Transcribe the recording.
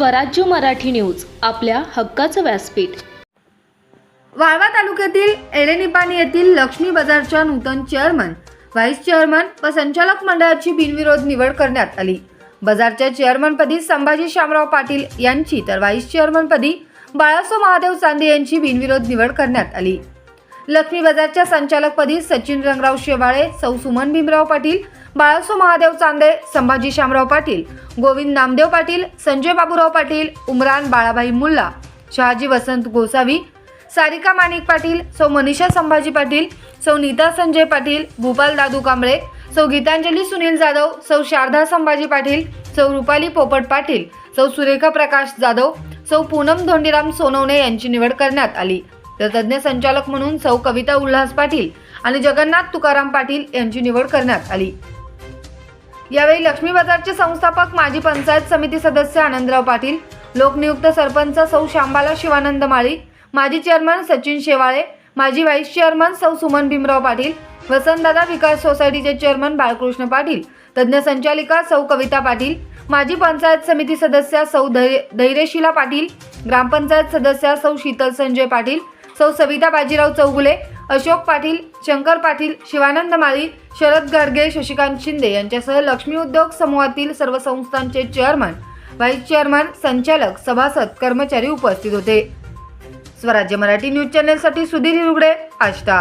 स्वराज्य मराठी न्यूज आपल्या हक्काचं व्यासपीठ. वाळवा तालुक्यातील एलेनिपाणी येथील लक्ष्मी बाजारच्या नूतन चेअरमन व्हाईस चेअरमन व संचालक मंडळाची बिनविरोध निवड करण्यात आली. बाजारच्या चेअरमनपदी संभाजी शामराव पाटील यांची तर व्हाईस चेअरमनपदी बाळासो महादेव चांदे यांची बिनविरोध निवड करण्यात आली. लक्ष्मी बाजारच्या संचालकपदी सचिन रंगराव शेवाळे सौ सुमन भीमराव पाटील बाळासो महादेव चांदे संभाजी शामराव पाटील गोविंद नामदेव पाटील संजय बाबूराव पाटील उमरान बाळाभाई मुल्ला शहाजी वसंत गोसावी सारिका माणिक पाटील सौ मनीषा संभाजी पाटील सौ नीता संजय पाटील भूपाल दादू कांबळे सौ गीतांजली सुनील जाधव सौ शारदा संभाजी पाटील सौ रुपाली पोपट पाटील सौ सुरेखा प्रकाश जाधव सौ पूनम धोंडीराम सोनवणे यांची निवड करण्यात आली. तर तज्ज्ञ संचालक म्हणून सौ कविता उल्हास पाटील आणि जगन्नाथ तुकाराम पाटील यांची निवड करण्यात आली. यावेळी लक्ष्मी बाजारचे संस्थापक माजी पंचायत समिती सदस्य आनंदराव पाटील लोकनियुक्त सरपंच सौ शांबाला शिवानंद माळी माजी चेअरमन सचिन शेवाळे माजी व्हाईस चेअरमन सौ सुमन भीमराव पाटील वसंतदादा विकास सोसायटीचे चेअरमन बाळकृष्ण पाटील तज्ज्ञ संचालिका सौ कविता पाटील माजी पंचायत समिती सदस्या सौ धैर्यशिला पाटील ग्रामपंचायत सदस्या सौ शीतल संजय पाटील सौ सविता बाजीराव चौगुले अशोक पाटील शंकर पाटील शिवानंद माळी शरद गाडगे शशिकांत शिंदे यांच्यासह लक्ष्मी उद्योग समूहातील सर्व संस्थांचे चेअरमन व्हाईस चेअरमन संचालक सभासद कर्मचारी उपस्थित होते. स्वराज्य मराठी न्यूज चॅनेलसाठी सुधीर हिरुगडे आष्टा.